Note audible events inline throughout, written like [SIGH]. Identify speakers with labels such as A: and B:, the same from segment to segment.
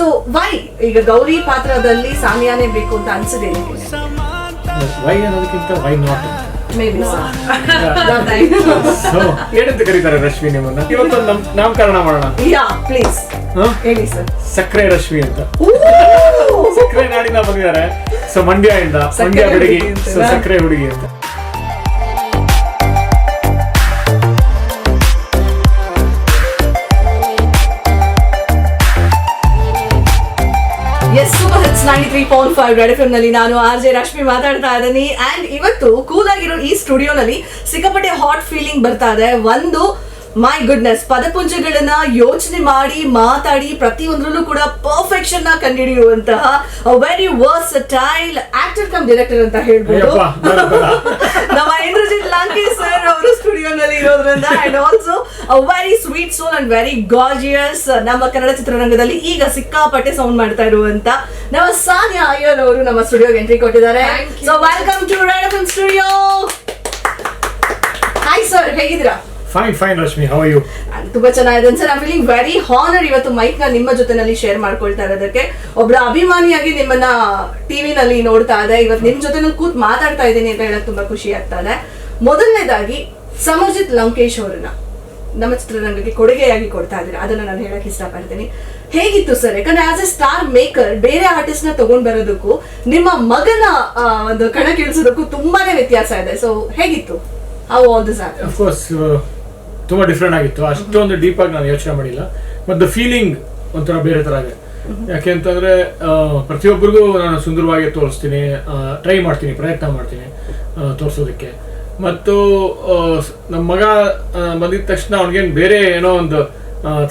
A: So Y ಈಗ ಗೌರಿ ಪಾತ್ರದಲ್ಲಿ ಸಾನಿಯಾನೇ ಬೇಕು ಅಂತ ಅನ್ಸಿದೆ
B: ವೈ ಅನ್ನೋದಕ್ಕಿಂತ ವೈ ನಾಟ್ ಏನಂತ ಕರೀತಾರೆ ರಶ್ಮಿ ನಿಮ್ಮನ್ನ? ಇವತ್ತು ನಾಮಕರಣ ಮಾಡೋಣ.
A: Yeah please? ಹೇಳಿ ಸರ್
B: ಸಕ್ಕರೆ ರಶ್ಮಿ ಅಂತ. ಸಕ್ಕರೆ ನಾಡಿನ ಬಂದಿದ್ದಾರೆ. ಸೊ ಮಂಡ್ಯ ಇಂದ ಮಂಡ್ಯ ಹುಡುಗಿ. ಸೊ ಸಕ್ಕರೆ ಹುಡುಗಿ ಅಂತ.
A: ನೈಂಟಿ ತ್ರೀ ಫೈವ್ನಲ್ಲಿ ನಾನು ಆರ್ ಜೆ ರಶ್ಮಿ ಮಾತಾಡ್ತಾ ಇದ್ದೀನಿ. ಅಂಡ್ ಇವತ್ತು ಕೂಲ್ ಆಗಿರೋ ಈ ಸ್ಟುಡಿಯೋನಲ್ಲಿ ಸಿಕ್ಕಾಪಟ್ಟೆ ಹಾಟ್ ಫೀಲಿಂಗ್ ಬರ್ತಾ ಇದೆ. ಒಂದು ಮೈ ಗುಡ್ನೆಸ್ ಪದಪುಂಜಗಳನ್ನ ಯೋಚನೆ ಮಾಡಿ ಮಾತಾಡಿ ಪ್ರತಿಯೊಂದರಲ್ಲೂ ಕೂಡ ಪರ್ಫೆಕ್ಷನ್ನ ಕಂಡುಹಿಡಿಯುವಂತಹ very versatile actor cum director ಅಂತ ಹೇಳ್ಬೋದು. [LAUGHS] ನಮ್ಮ ಇಂದ್ರಜಿತ್ ಲಂಕೇಶ್ ಸರ್ ಅವರು ಸ್ಟುಡಿಯೋನಲ್ಲಿ ಇರೋದ್ರಿಂದ and also very sweet soul and very gorgeous ನಮ್ಮ ಕನ್ನಡ ಚಿತ್ರರಂಗದಲ್ಲಿ ಈಗ ಸಿಕ್ಕಾಪಟ್ಟೆ ಸೌಂಡ್ ಮಾಡ್ತಾ ಇರುವಂತ ನಮ್ಮ ಸಾನಿಯಾ ಅಯ್ಯರ್ ಅವರು ನಮ್ಮ ಸ್ಟುಡಿಯೋಗೆ ಎಂಟ್ರಿ ಕೊಟ್ಟಿದ್ದಾರೆ. So welcome to ride studio hi sir ಹೇಗಿದ್ದೀರಾ?
B: Fine fine Rashmi how you
A: ತುಂಬಾ ಚೆನ್ನಾಗಿದೆ. Sir I feeling very honour ಇವತ್ತು ಮೈಕ್ನ ನಿಮ್ಮ ಜೊತೆನಲ್ಲಿ ಶೇರ್ ಮಾಡ್ಕೊಳ್ತಾ ಇರೋದಕ್ಕೆ. ಒಬ್ಬರ ಅಭಿಮಾನಿಯಾಗಿ ನಿಮ್ಮನ್ನ ಟಿವಿನಲ್ಲಿ ನೋಡ್ತಾ ಇದೆ. ಇವತ್ತು ನಿಮ್ ಜೊತೆ ಕೂತ್ ಮಾತಾಡ್ತಾ ಇದ್ದೀನಿ ಅಂತ ಹೇಳಕ್ ತುಂಬಾ ಖುಷಿ ಆಗ್ತಾ ಇದೆ ಮೊದಲನೇದಾಗಿ ಸಮರ್ಜಿತ್ ಲಂಕೇಶ್ ಅವರನ್ನ ನಮ್ಮ ಚಿತ್ರರಂಗಕ್ಕೆ ಕೊಡುಗೆಯಾಗಿ ಕೊಡ್ತಾ ಇದ್ದೀರಾ. ಅದನ್ನ ನಾನು ಹೇಳಕ್ ಇಷ್ಟಪಡ್ತೀನಿ. ಹೇಗಿತ್ತು ಸರ್ ಯಾಕಂದ್ರೆ ಆಸ್ ಎ ಸ್ಟಾರ್ ಮೇಕರ್ ಬೇರೆ ಆರ್ಟಿಸ್ಟ್ನ ತಗೊಂಡ್ ಬರೋದಕ್ಕೂ ನಿಮ್ಮ ಮಗನ ಒಂದು ಕಣ ಕೇಳಿಸೋದಕ್ಕೂ ತುಂಬಾನೇ ವ್ಯತ್ಯಾಸ ಇದೆ. ಸೊ ಹೇಗಿತ್ತು? How all this
B: of course ತುಂಬಾ ಡಿಫ್ರೆಂಟ್ ಆಗಿತ್ತು. ಅಷ್ಟೊಂದು ಡೀಪ್ ಆಗಿ ನಾನು ಯೋಚನೆ ಮಾಡಿಲ್ಲ. ಮತ್ತು ಫೀಲಿಂಗ್ ಒಂಥರ ಬೇರೆ ಥರ ಇದೆ ಯಾಕೆ ಅಂತಂದ್ರೆ ಪ್ರತಿಯೊಬ್ಬರಿಗೂ ನಾನು ಸುಂದರವಾಗಿ ತೋರಿಸ್ತೀನಿ. ಟ್ರೈ ಮಾಡ್ತೀನಿ, ಪ್ರಯತ್ನ ಮಾಡ್ತೀನಿ ತೋರಿಸೋದಕ್ಕೆ. ಮತ್ತು ನಮ್ಮ ಮಗ ಬಂದಿದ ತಕ್ಷಣ ಅವ್ನಿಗೇನು ಬೇರೆ ಏನೋ ಒಂದು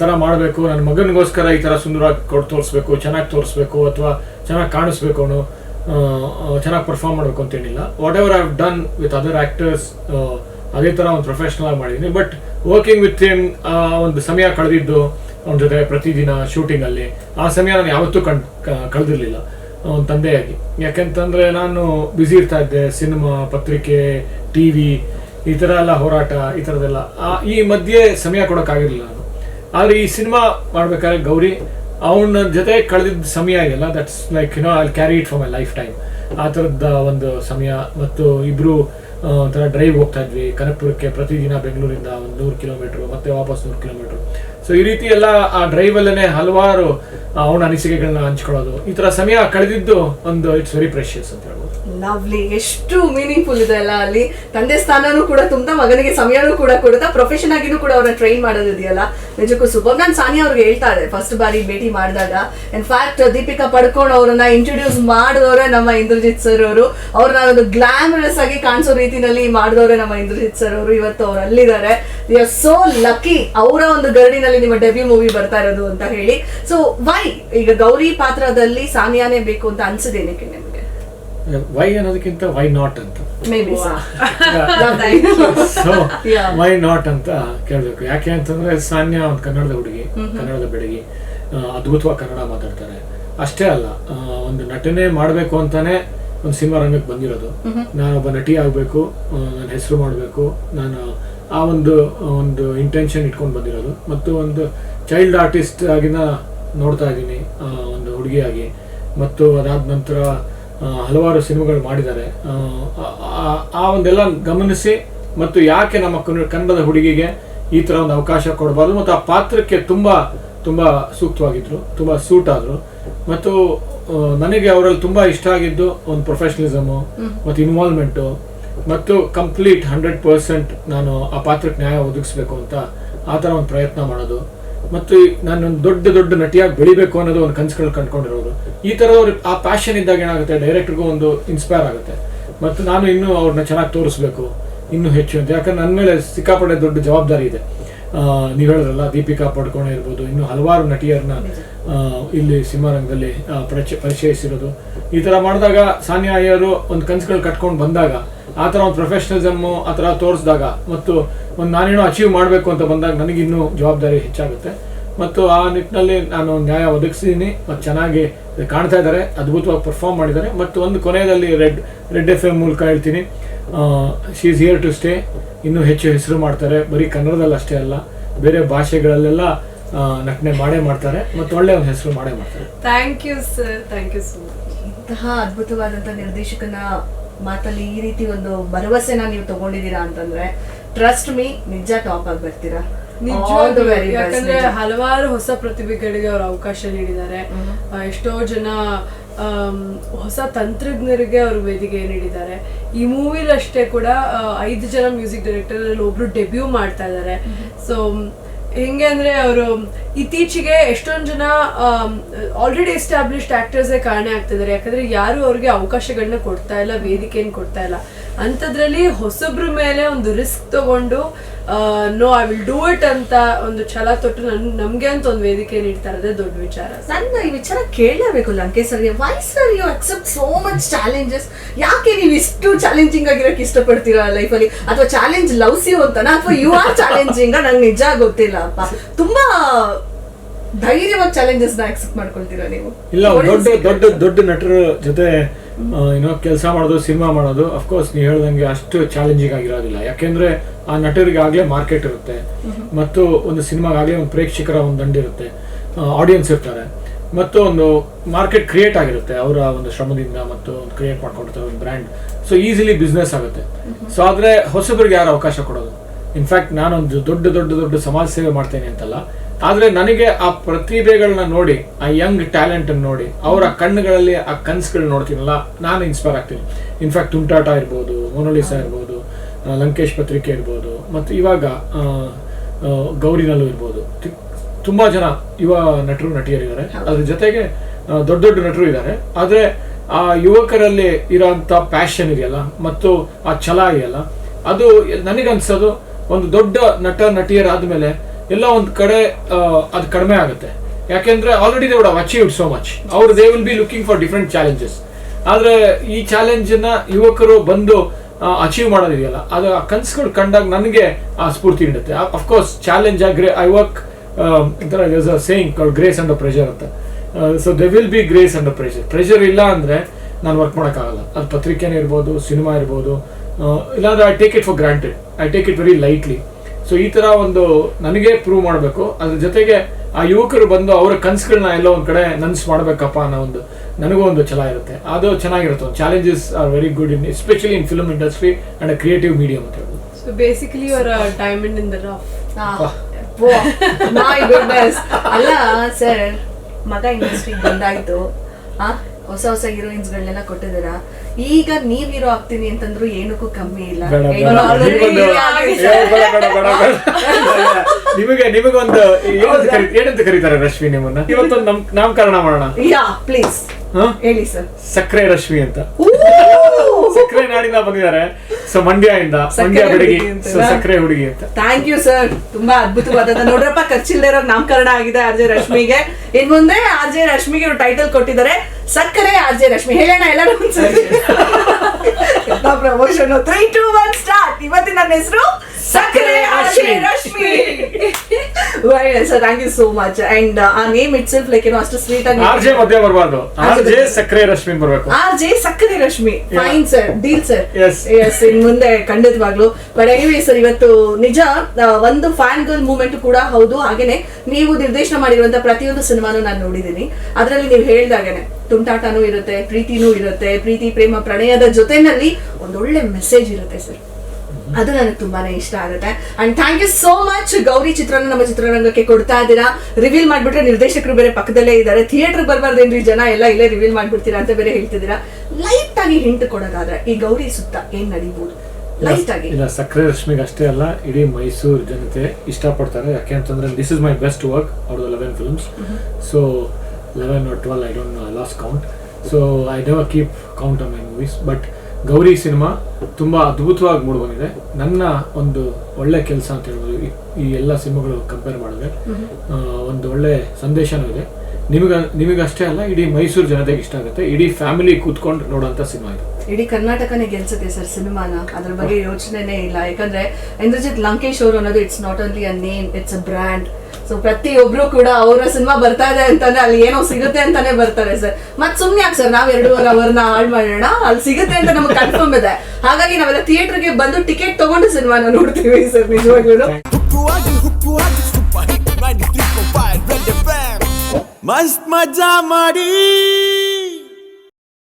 B: ಥರ ಮಾಡಬೇಕು. ನನ್ನ ಮಗನಿಗೋಸ್ಕರ ಈ ಥರ ಸುಂದರವಾಗಿ ಕೊಟ್ಟು ತೋರಿಸ್ಬೇಕು, ಚೆನ್ನಾಗಿ ತೋರಿಸ್ಬೇಕು, ಅಥವಾ ಚೆನ್ನಾಗಿ ಕಾಣಿಸ್ಬೇಕು ಅವನು ಚೆನ್ನಾಗಿ ಪರ್ಫಾರ್ಮ್ ಮಾಡಬೇಕು ಅಂತೇನಿಲ್ಲ. Whatever I've done with other actors ಅದೇ ಥರ ಒಂದು ಪ್ರೊಫೆಷ್ನಲ್ ಆಗಿ ಮಾಡಿದ್ದೀನಿ ಬಟ್ ವರ್ಕಿಂಗ್ ವಿತ್ ಹಿಮ್ ಒಂದು ಸಮಯ ಕಳೆದಿದ್ದು ಅವನ ಜೊತೆ ಪ್ರತಿದಿನ ಶೂಟಿಂಗಲ್ಲಿ ಆ ಸಮಯ ನಾನು ಯಾವತ್ತೂ ಕಣ್ ಕಳೆದಿರಲಿಲ್ಲ, ಅವನ ತಂದೆಯಾಗಿ. ಯಾಕೆಂತಂದರೆ ನಾನು ಬ್ಯುಸಿ ಇರ್ತಾ ಇದ್ದೆ ಸಿನಿಮಾ ಪತ್ರಿಕೆ ಟಿ ವಿ ಈ ಥರ ಎಲ್ಲ ಹೋರಾಟ, ಈ ಥರದೆಲ್ಲ ಈ ಮಧ್ಯೆ ಸಮಯ ಕೊಡೋಕ್ಕಾಗಿರಲಿಲ್ಲ ನಾನು. ಆದರೆ ಈ ಸಿನಿಮಾ ಮಾಡ್ಬೇಕಾದ್ರೆ ಗೌರಿ, ಅವನ ಜೊತೆ ಕಳೆದಿದ್ದ ಸಮಯ ಇದೆಯಲ್ಲ that's like you know I carry it for my lifetime ಆ ಥರದ ಒಂದು ಸಮಯ, ಮತ್ತು ಇಬ್ಬರು ಒಂಥರ ಡ್ರೈವ್ ಹೋಗ್ತಾ ಇದ್ವಿ. ಕನಕಪುರಕ್ಕೆ ಪ್ರತಿದಿನ ಬೆಂಗಳೂರಿಂದ ಒಂದು ನೂರು ಕಿಲೋಮೀಟ್ರು, ಮತ್ತೆ ವಾಪಸ್ ನೂರು ಕಿಲೋಮೀಟ್ರು. ಸೊ ಈ ರೀತಿ ಎಲ್ಲ ಆ ಡ್ರೈವಲ್ಲೇ ಹಲವಾರು ಅವನ ಅನಿಸಿಕೆಗಳನ್ನ ಹಂಚ್ಕೊಳ್ಳೋದು. ಈ ಥರ ಸಮಯ ಕಳೆದಿದ್ದು ಒಂದು ಇಟ್ಸ್ ವೆರಿ ಪ್ರೆಷಿಯಸ್ ಅಂತ ಹೇಳ್ಬೋದು.
A: ಲವ್ಲಿ ಎಷ್ಟು ಮೀನಿಂಗ್ಫುಲ್ ಇದೆ ಅಲ್ಲ ಅಲ್ಲಿ. ತಂದೆ ಸ್ಥಾನನೂ ಕೂಡ ತುಂಬಾ ಮಗನಿಗೆ ಸಮಯನೂ ಕೂಡ ಕೊಡುತ್ತಾ ಪ್ರೊಫೆಷನ್ ಆಗಿನೂ ಕೂಡ ಅವ್ರನ್ನ ಟ್ರೈನ್ ಮಾಡೋದಿದೆಯಲ್ಲ. ನಿಜಕ್ಕೂ ಸೂಪರ್ ನಾನು ಸಾನಿಯಾ ಅವ್ರಿಗೆ ಹೇಳ್ತಾ ಇದ್ದೆ. ಫಸ್ಟ್ ಬಾರಿ ಭೇಟಿ ಮಾಡಿದಾಗ. ಇನ್ಫ್ಯಾಕ್ಟ್ ದೀಪಿಕಾ ಪಡ್ಕೊಂಡು ಅವರನ್ನ ಇಂಟ್ರೊಡ್ಯೂಸ್ ಮಾಡಿದವರೇ ನಮ್ಮ ಇಂದ್ರಜಿತ್ ಸರ್ ಅವರು. ಅವ್ರನ್ನ ಒಂದು ಗ್ಲಾಮರಸ್ ಆಗಿ ಕಾಣಿಸೋ ರೀತಿನಲ್ಲಿ ಮಾಡಿದವರೇ ನಮ್ಮ ಇಂದ್ರಜಿತ್ ಸರ್ ಅವರು. ಇವತ್ತು ಅವ್ರು ಅಲ್ಲಿದ್ದಾರೆ. ವಿ ಆರ್ ಸೋ ಲಕ್ಕಿ ಅವರ ಒಂದು ಗರಡಿನಲ್ಲಿ ನಿಮ್ಮ ಡೆಬ್ಯೂ ಮೂವಿ ಬರ್ತಾ ಇರೋದು ಅಂತ ಹೇಳಿ. ಸೊ ವೈ ಈಗ ಗೌರಿ ಪಾತ್ರದಲ್ಲಿ ಸಾನಿಯಾನೇ ಬೇಕು ಅಂತ ಅನ್ಸಿದೇನಕ್ಕೆ ನಿಮಗೆ
B: ವೈ ಅನ್ನೋದಕ್ಕಿಂತ ವೈ ನಾಟ್ ಅಂತ. ಸೊ. ವೈ ನಾಟ್ ಅಂತ ಕೇಳಬೇಕು. ಯಾಕೆ ಅಂತಂದ್ರೆ ಸಾನ್ಯ ಒಂದು ಕನ್ನಡದ ಹುಡುಗಿ ಕನ್ನಡದ ಬೆಡಗಿ ಆ, ಅದ್ಭುತವಾಗಿ ಕನ್ನಡ ಮಾತಾಡ್ತಾರೆ. ಅಷ್ಟೇ ಅಲ್ಲ ಒಂದು ನಟನೆ ಮಾಡಬೇಕು ಅಂತಾನೆ ಒಂದು ಸಿನಿಮಾ ರಂಗಕ್ಕೆ ಬಂದಿರೋದು. ನಾನೊಬ್ಬ ನಟಿ ಆಗಬೇಕು ನನ್ನ ಹೆಸರು ಮಾಡಬೇಕು ನಾನು ಆ ಒಂದು ಒಂದು ಇಂಟೆನ್ಷನ್ ಇಟ್ಕೊಂಡು ಬಂದಿರೋದು. ಮತ್ತು ಒಂದು ಚೈಲ್ಡ್ ಆರ್ಟಿಸ್ಟ್ ಆಗಿನ ನೋಡ್ತಾ ಇದ್ದೀನಿ ಒಂದು ಹುಡುಗಿಯಾಗಿ. ಮತ್ತು ಅದಾದ ನಂತರ ಹಲವಾರು ಸಿನಿಮಾಗಳು ಮಾಡಿದ್ದಾರೆ. ಆ, ಒಂದೆಲ್ಲ ಗಮನಿಸಿ ಮತ್ತು ಯಾಕೆ ನಮ್ಮ ಕನ್ನಡ ಕನ್ನಡದ ಹುಡುಗಿಗೆ ಈ ಥರ ಒಂದು ಅವಕಾಶ ಕೊಡಬಾರ್ದು ಮತ್ತು ಆ ಪಾತ್ರಕ್ಕೆ ತುಂಬ ತುಂಬ ಸೂಕ್ತವಾಗಿದ್ದರು ತುಂಬ ಸೂಟ್ ಆದರು. ಮತ್ತು ನನಗೆ ಅವರಲ್ಲಿ ತುಂಬ ಇಷ್ಟ ಆಗಿದ್ದು ಒಂದು ಪ್ರೊಫೆಷನಲಿಸಮು ಮತ್ತು ಇನ್ವಾಲ್ವ್ಮೆಂಟು ಮತ್ತು ಕಂಪ್ಲೀಟ್ ಹಂಡ್ರೆಡ್ ಪರ್ಸೆಂಟ್ ನಾನು ಆ ಪಾತ್ರಕ್ಕೆ ನ್ಯಾಯ ಒದಗಿಸ್ಬೇಕು ಅಂತ ಆ ಥರ ಒಂದು ಪ್ರಯತ್ನ ಮಾಡೋದು. ಮತ್ತು ನಾನು ದೊಡ್ಡ ದೊಡ್ಡ ನಟಿಯಾಗಿ ಬೆಳಿಬೇಕು ಅನ್ನೋದು ಒಂದು ಕನಸುಗಳು ಕಂಡ್ಕೊಂಡಿರೋರು ಈ ಥರದವ್ರು ಆ ಪ್ಯಾಷನ್ ಇದ್ದಾಗ ಏನಾಗುತ್ತೆ? ಡೈರೆಕ್ಟ್ರಿಗೂ ಒಂದು ಇನ್ಸ್ಪೈರ್ ಆಗುತ್ತೆ. ಮತ್ತು ನಾನು ಇನ್ನೂ ಅವ್ರನ್ನ ಚೆನ್ನಾಗಿ ತೋರಿಸ್ಬೇಕು, ಇನ್ನೂ ಹೆಚ್ಚು ಅಂತ. ಯಾಕಂದ್ರೆ ನನ್ನ ಮೇಲೆ ಸಿಕ್ಕಾಪಟ್ಟೆ ದೊಡ್ಡ ಜವಾಬ್ದಾರಿ ಇದೆ. ನೀವು ಹೇಳಿದ್ರಲ್ಲ, ದೀಪಿಕಾ ಪಡ್ಕೊಂಡು ಇರ್ಬೋದು, ಇನ್ನು ಹಲವಾರು ನಟಿಯರನ್ನ ಇಲ್ಲಿ ಸಿನಿಮಾರಂಗದಲ್ಲಿ ರಂಗದಲ್ಲಿ ಪರಿಚಯ ಪರಿಚಯಿಸಿರೋದು. ಈ ಥರ ಮಾಡಿದಾಗ ಸಾನಿಯಾ ಅಯ್ಯರು ಒಂದು ಕನ್ಸುಗಳು ಕಟ್ಕೊಂಡು ಬಂದಾಗ, ಆ ಥರ ಒಂದು ಪ್ರೊಫೆಷ್ನಲಿಸಮ್ಮು ಆ ಥರ ತೋರಿಸಿದಾಗ, ಮತ್ತು ಒಂದು ನಾನೇನೋ ಅಚೀವ್ ಮಾಡಬೇಕು ಅಂತ ಬಂದಾಗ ನನಗಿನ್ನೂ ಜವಾಬ್ದಾರಿ ಹೆಚ್ಚಾಗುತ್ತೆ. ಮತ್ತು ಆ ನಿಟ್ಟಿನಲ್ಲಿ ನಾನು ನ್ಯಾಯ ಒದಗಿಸಿದ್ದೀನಿ ಮತ್ತು ಚೆನ್ನಾಗಿ ಕಾಣ್ತಾ ಇದ್ದಾರೆ. ಅದ್ಭುತವಾಗಿ ಪರ್ಫಾರ್ಮ್ ಮಾಡಿದ್ದಾರೆ. ಮತ್ತು ಒಂದು ಕೊನೆಯಲ್ಲಿ ರೆಡ್ ರೆಡ್ ಎಫ್ ಎಂ ಮೂಲಕ ಹೇಳ್ತೀನಿ. She is here to stay ಇನ್ನೂ ಹೆಚ್ಚು ಹೆಸರು ಮಾಡ್ತಾರೆ. ಬರೀ ಕನ್ನಡದಲ್ಲಿ ಅಷ್ಟೇ ಅಲ್ಲ ಬೇರೆ ಭಾಷೆಗಳಲ್ಲೆಲ್ಲ ನಟನೆ ಮಾಡೇ ಮಾಡ್ತಾರೆ. ಮತ್ತು ಒಳ್ಳೆ ಒಂದು ಹೆಸರು ಮಾಡೇ ಮಾಡ್ತಾರೆ.
C: Thank you sir thank you so much
A: ಇಂತಹ ಅದ್ಭುತವಾದಂಥ ನಿರ್ದೇಶಕನ ಮಾತಲ್ಲಿ ಈ ರೀತಿ ಒಂದು ಭರವಸೆನ ನೀವು ತಗೊಂಡಿದ್ದೀರಾ ಅಂತಂದ್ರೆ ಟ್ರಸ್ಟ್ ಮೀ ನಿಜ ಟಾಪ್ ಆಗಿ ಬರ್ತೀರಾ.
C: ನಿಜವಾಗ್ಲೂ ಯಾಕಂದ್ರೆ ಹಲವಾರು ಹೊಸ ಪ್ರತಿಭೆಗಳಿಗೆ ಅವರು ಅವಕಾಶ ನೀಡಿದ್ದಾರೆ. ಎಷ್ಟೋ ಜನ ಹೊಸ ತಂತ್ರಜ್ಞರಿಗೆ ಅವರು ವೇದಿಕೆ ನೀಡಿದ್ದಾರೆ. ಈ ಮೂವಿಲಿ ಅಷ್ಟೇ ಕೂಡ ಐದು ಜನ ಮ್ಯೂಸಿಕ್ ಡೈರೆಕ್ಟರ್ ಅಲ್ಲಿ ಒಬ್ರು ಡೆಬ್ಯೂ ಮಾಡ್ತಾ ಇದ್ದಾರೆ. ಸೊ ಹೆಂಗೆ ಅಂದ್ರೆ ಅವರು ಇತ್ತೀಚೆಗೆ ಎಷ್ಟೊಂದು ಜನ ಆಲ್ರೆಡಿ ಎಸ್ಟಾಬ್ಲಿಷ್ಡ್ ಆಕ್ಟರ್ಸೇ ಕಾರಣ ಆಗ್ತಿದ್ದಾರೆ. ಯಾಕಂದ್ರೆ ಯಾರು ಅವ್ರಿಗೆ ಅವಕಾಶಗಳನ್ನ ಕೊಡ್ತಾ ಇಲ್ಲ ವೇದಿಕೆಯನ್ನು ಕೊಡ್ತಾ ಇಲ್ಲ. ಅಂಥದ್ರಲ್ಲಿ ಹೊಸಬ್ರ ಮೇಲೆ ಒಂದು ರಿಸ್ಕ್ ತಗೊಂಡು no I will do it ಅಂತ ಒಂದು ಛಲ ತೊಟ್ಟು ನನ್ ನಮ್ಗೆ ಅಂತ ಒಂದು ವೇದಿಕೆ ನೀಡ್ತಾ ಇರೋದೇ ದೊಡ್ಡ ವಿಚಾರ.
A: ನನ್ನ ಈ ವಿಚಾರ ಕೇಳಲೇಬೇಕು Lankesh sir why sir you accept so much challenges ಯಾಕೆ ನೀವು ಇಷ್ಟು ಚಾಲೆಂಜಿಂಗ್ ಆಗಿರೋಕೆ ಇಷ್ಟಪಡ್ತೀರಾ ಲೈಫಲ್ಲಿ ಅಥವಾ ಚಾಲೆಂಜ್ ಲವ್ಸ್ ಯು ಅಂತ ಅಥವಾ ಯು ಆರ್ ಚಾಲೆಂಜಿಂಗ್ ನಂಗೆ ನಿಜ ಗೊತ್ತಿಲ್ಲ ಅಪ್ಪ. ತುಂಬಾ ಧೈರ್ಯವಾದ ಚಾಲೆಂಜಸ್ನ ಅಕ್ಸೆಪ್ಟ್ ಮಾಡ್ಕೊಳ್ತೀರಾ ನೀವು?
B: ಇಲ್ಲ ದೊಡ್ಡ ದೊಡ್ಡ ದೊಡ್ಡ ನಟರ ಜೊತೆ ಏನೋ ಕೆಲಸ ಮಾಡೋದು ಸಿನಿಮಾ ಮಾಡೋದು ಅಫ್ಕೋರ್ಸ್ ನೀವು ಹೇಳ್ದಂಗೆ ಅಷ್ಟು ಚಾಲೆಂಜಿಂಗ್ ಆಗಿರೋದಿಲ್ಲ. ಯಾಕೆಂದ್ರೆ ಆ ನಟರಿಗೆ ಆಗ್ಲೇ ಮಾರ್ಕೆಟ್ ಇರುತ್ತೆ ಮತ್ತು ಒಂದು ಸಿನಿಮಾಗಾಗಲೇ ಒಂದು ಪ್ರೇಕ್ಷಕರ ಒಂದು ದಂಡಿರುತ್ತೆ ಆಡಿಯನ್ಸ್ ಇರ್ತಾರೆ. ಮತ್ತು ಒಂದು ಮಾರ್ಕೆಟ್ ಕ್ರಿಯೇಟ್ ಆಗಿರುತ್ತೆ ಅವರ ಒಂದು ಶ್ರಮದಿಂದ ಮತ್ತು ಒಂದು ಕ್ರಿಯೇಟ್ ಮಾಡ್ಕೊಂಡಿರ್ತಾರೆ ಒಂದು ಬ್ರ್ಯಾಂಡ್ ಸೊ ಈಸಿಲಿ ಬಿಸ್ನೆಸ್ ಆಗುತ್ತೆ. ಸೊ ಆದರೆ ಹೊಸಬರಿಗೆ ಯಾರು ಅವಕಾಶ ಕೊಡೋದು? ಇನ್ಫ್ಯಾಕ್ಟ್ ನಾನೊಂದು ದೊಡ್ಡ ದೊಡ್ಡ ದೊಡ್ಡ ಸಮಾಜ ಸೇವೆ ಮಾಡ್ತೇನೆ ಅಂತಲ್ಲ. ಆದ್ರೆ ನನಗೆ ಆ ಪ್ರತಿಭೆಗಳನ್ನ ನೋಡಿ ಆ ಯಂಗ್ ಟ್ಯಾಲೆಂಟ್ ಅನ್ನು ನೋಡಿ ಅವರ ಕಣ್ಣುಗಳಲ್ಲಿ ಆ ಕನ್ಸುಗಳು ನೋಡ್ತೀನಲ್ಲ ನಾನು ಇನ್ಸ್ಪೈರ್ ಆಗ್ತೀನಿ. ಇನ್ಫ್ಯಾಕ್ಟ್ ತುಂಟಾಟ ಇರ್ಬೋದು ಮೊನೋಲಿಸಾ ಇರ್ಬೋದು ಲಂಕೇಶ್ ಪತ್ರಿಕೆ ಇರ್ಬೋದು ಮತ್ತು ಇವಾಗ ಗೌರಿನಲ್ಲೂ ಇರ್ಬೋದು. ತುಂಬ ಜನ ಯುವ ನಟರು ನಟಿಯರಿದ್ದಾರೆ. ಅದ್ರ ಜೊತೆಗೆ ದೊಡ್ಡ ದೊಡ್ಡ ನಟರು ಇದ್ದಾರೆ. ಆದರೆ ಆ ಯುವಕರಲ್ಲಿ ಇರೋಂಥ ಪ್ಯಾಷನ್ ಇದೆಯಲ್ಲ ಮತ್ತು ಆ ಛಲ ಇದೆಯಲ್ಲ ಅದು ನನಗನ್ಸೋದು ಒಂದು ದೊಡ್ಡ ನಟ ನಟಿಯರಾದ್ಮೇಲೆ ಎಲ್ಲ ಒಂದು ಕಡೆ ಅದು ಕಡಿಮೆ ಆಗುತ್ತೆ. ಯಾಕೆಂದ್ರೆ already they would achieved so much ಅವ್ರು they will be looking for different challenges ಆದ್ರೆ ಈ ಚಾಲೆಂಜನ್ನ ಯುವಕರು ಬಂದು ಅಚೀವ್ ಮಾಡೋದಿದೆಯಲ್ಲ, ಅದು ಆ ಕನ್ಸುಗಳು ಕಂಡಾಗ ನನಗೆ ಆ ಸ್ಫೂರ್ತಿ ನೀಡುತ್ತೆ. Of course challenge ಆಗ್ರೆ I work saying grace and pressure ಅಂತ. So they will be grace and pressure pressure ಇಲ್ಲ ಅಂದರೆ ನಾನು ವರ್ಕ್ ಮಾಡೋಕ್ಕಾಗಲ್ಲ. ಅದು ಪತ್ರಿಕೆನೇ ಇರ್ಬೋದು, ಸಿನಿಮಾ ಇರ್ಬೋದು ಇಲ್ಲಾಂದ್ರೆ I take it for granted I take it very lightly so ಈ ತರ ಒಂದು ನನಗೆ ಪ್ರೂವ್ ಮಾಡಬೇಕು. ಅದ್ರ ಜೊತೆಗೆ ಆ ಯುವಕರು ಬಂದು ಅವರ ಕನಸುಗಳನ್ನ ಎಲ್ಲೋ ಒಂದ್ ಕಡೆ ನನ್ಸ್ ಮಾಡ್ಬೇಕಪ್ಪ ಅನ್ನೋ ಒಂದು ನನಗೂ ಒಂದು ಛಲ ಇರುತ್ತೆ. ಅದು ಚೆನ್ನಾಗಿರುತ್ತೆ. ಒಂದು challenges are very good in especially in film industry and creative medium ಅಂತ ಹೇಳ್ಬೋದು.
C: ಸೊ ಬೇಸಿಕಲಿ ಅವರ diamond in the rough
A: my goodness ಅಲ್ಲ ಸರ್ ಮಗ ಇಂಡಸ್ಟ್ರಿ ಬಂದಾಯ್ತು. ಆ ಹೊಸ ಹೊಸ ಹೀರೋಯಿನ್ಸ್ ಗಳನ್ನೆಲ್ಲ ಕೊಟ್ಟಿದ್ದೀರಾ? ಈಗ ನೀವ್ ಹೀರೋ ಆಗ್ತೀನಿ ಅಂತಂದ್ರು ಏನಕ್ಕೂ ಕಮ್ಮಿ ಇಲ್ಲ.
B: ನಿಮಗೆ ನಿಮಗೊಂದು ಏನಂತ ಕರಿ- ಏನಂತ ಕರೀತಾರೆ ರಶ್ಮಿ ನಿಮ್ಮನ್ನ? ಇವತ್ತು ನಮ್ ನಾಮಕರಣ ಮಾಡೋಣ.
A: Yeah please.
B: ಹ?
A: ಹೇಳಿ ಸರ್.
B: ಸಕ್ಕರೆ ರಶ್ಮಿ ಅಂತ. ಸಕ್ಕರೆ ನಾಡಿನ ಬಂದಿದ್ದಾರೆ. ಸೊ ಮಂಡ್ಯ ಇಂದ
A: ಸಕ್ಕರೆ
B: ಮಂಡ್ಯ
A: ಹುಡುಗಿ.
B: ಸೊ ಸಕ್ಕರೆ ಹುಡುಗಿ ಅಂತ.
A: ಥ್ಯಾಂಕ್ ಯು ಸರ್ ತುಂಬಾ ಅದ್ಭುತವಾದ ನೋಡ್ರಪ್ಪ ಖರ್ಚಿಲ್ದೇ ಇರೋ ನಾಮಕರಣ ಆಗಿದೆ ಆರ್ ಜೆ ರಶ್ಮಿಗೆ. ಇನ್ ಮುಂದೆ ಆರ್ ಜೆ ರಶ್ಮಿಗೆ ಇವ್ರು ಟೈಟಲ್ ಕೊಟ್ಟಿದ್ದಾರೆ. ಸಕ್ಕರೆ ಆರ್ ಜೆ ರಶ್ಮಿ. ಹೇಳೋಣ ಎಲ್ಲರೂ promotion three two one start ಇವತ್ತಿನ ನನ್ನ ಹೆಸರು Sakkare Rashmi. Sir thank you so much and a name it self like ಏನೋ ಅಷ್ಟು ಸ್ವೀಟ್ ಆಗಿ
B: ಆರ್ ಜೆ ಮಧ್ಯ ಬರಬಾರ್ದು. ಆರ್ ಜೆ ಸಕ್ಕರೆ ರಶ್ಮಿ ಬರಬೇಕು.
A: R J Sakkare Rashmi. Fine sir deal sir
B: yes
A: yes ಇನ್ ಮುಂದೆ ಖಂಡಿತವಾಗ್ಲು. ಬಟ್ ಎನಿವೇ ಸರ್ ಇವತ್ತು ನಿಜ ಒಂದು ಫ್ಯಾನ್ ಗರ್ಲ್ ಮೂಮೆಂಟ್ ಕೂಡ ಹೌದು. ಹಾಗೇನೆ ನೀವು ನಿರ್ದೇಶನ ಮಾಡಿರುವಂತ ಪ್ರತಿಯೊಂದು ಸಿನಿಮಾನು ನಾನು ನೋಡಿದೀನಿ ಅದರಲ್ಲಿ ನೀವು ಹೇಳ್ದಾಗೇನೆ ತುಂಟಾಟನೂ ಇರುತ್ತೆ, ಪ್ರೀತಿನೂ ಇರುತ್ತೆ, ಪ್ರೀತಿ, ಪ್ರೇಮ, ಪ್ರಣಯದ ಜೊತೆನಲ್ಲಿ ಒಂದೊಳ್ಳೆ ಮೆಸೇಜ್ ಇರುತ್ತೆ ಸರ್ ಅದು ನನಗೆ ತುಂಬಾನೇ ಇಷ್ಟ ಆಗುತ್ತೆ. And thank you so much Gauri ಚಿತ್ರನ ನಮ್ಮ ಚಿತ್ರರಂಗಕ್ಕೆ ಕೊಡ್ತಾ ಇದ್ದೀರಾ. ರಿವೀಲ್ ಮಾಡ್ಬಿಟ್ರೆ ನಿರ್ದೇಶಕರು ಬೇರೆ ಪಕ್ಕದಲ್ಲೇ ಇದ್ದಾರೆ. ಥಿಯೇಟರ್ ಬರಬಾರ್ದೇನ್ರಿ ಜನ? ಎಲ್ಲ ಇಲ್ಲೇ ರಿವೀಲ್ ಮಾಡ್ಬಿಡ್ತೀರಾ ಅಂತ ಬೇರೆ ಹೇಳ್ತಿದ್ದೀರಾ. ಲೈಟ್ ಆಗಿ ಹಿಂಟ್ ಕೊಡೋದಾದ್ರೆ ಈ ಗೌರಿ ಸುತ್ತ ಏನ್ ನಡೀಬಹುದು ಲೈಟ್ ಆಗಿ
B: ಇಲ್ಲ ಸಕ್ಕರೆ ರಶ್ಮಿಗೆ ಅಷ್ಟೇ ಅಲ್ಲ ಇಡೀ ಮೈಸೂರು ಜನತೆ ಇಷ್ಟಪಡ್ತಾರೆ. ಯಾಕೆ ಅಂತಂದ್ರೆ this is my best work ಅವ್ರದ್ದು eleven films so eleven or twelve I don't last count so I never keep count on my movies but Gauri cinema ತುಂಬ ಅದ್ಭುತವಾಗಿ ಮೂಡಿಬಂದಿದೆ. ನನ್ನ ಒಂದು ಒಳ್ಳೆ ಕೆಲಸ ಅಂತ ಹೇಳ್ಬೋದು. ಈ- ಎಲ್ಲ ಸಿನಿಮಾಗಳು ಕಂಪೇರ್ ಮಾಡಿದ್ರೆ ಒಂದು ಒಳ್ಳೆ ಸಂದೇಶನೂ ಇದೆ. ನಿಮಗೆ ನಿಮಗಷ್ಟೇ ಅಲ್ಲ ಇಡೀ ಮೈಸೂರು ಜನತೆಗೆ ಇಷ್ಟ ಆಗುತ್ತೆ. ಇಡೀ ಫ್ಯಾಮಿಲಿ ಕೂತ್ಕೊಂಡು ನೋಡೋಂಥ ಸಿನಿಮಾ ಇದು.
A: ಇಡೀ ಕರ್ನಾಟಕನೇ ಗೆಲ್ಸುತ್ತೆ ಸರ್ ಸಿನಿಮಾನ. ಅದ್ರ ಬಗ್ಗೆ ಯೋಚನೆನೇ ಇಲ್ಲ. ಯಾಕಂದ್ರೆ ಇಂದ್ರಜಿತ್ ಲಂಕೇಶ್ ಅವರು ಅನ್ನೋದು it's not only a name it's a brand so ಪ್ರತಿಯೊಬ್ರು ಕೂಡ ಅವರ ಸಿನಿಮಾ ಬರ್ತಾ ಇದೆ ಅಂತಾನೆ ಅಲ್ಲಿ ಏನೋ ಸಿಗುತ್ತೆ ಅಂತಾನೆ ಬರ್ತಾರೆ ಸರ್ ಮತ್ ಸುಮ್ನೆ ಯಾಕೆ ಸರ್ ನಾವ್ ಎರಡೂವರೆ ಅವರ್ನ ಹಾಳು ಮಾಡೋಣ? ಅಲ್ಲಿ ಸಿಗುತ್ತೆ ಅಂತ ನಮ್ಗೆ ಕನ್ಫರ್ಮ್ ಇದೆ. ಹಾಗಾಗಿ ನಾವೆಲ್ಲ ಥಿಯೇಟರ್ಗೆ ಬಂದು ಟಿಕೆಟ್ ತಗೊಂಡು ಸಿನಿಮಾನ ನೋಡ್ತೀವಿ ಸರ್ ನಿಜವಾಗ್ಲೂ
D: ಹುಕ್ಕುವಾಗಿ ಹುಕ್ಕುವಾಗಿ ಸೂಪರ್ ಹಿಟ್ 93.5 ಮಸ್ತ್ ಮಜಾ ಮಾಡಿ.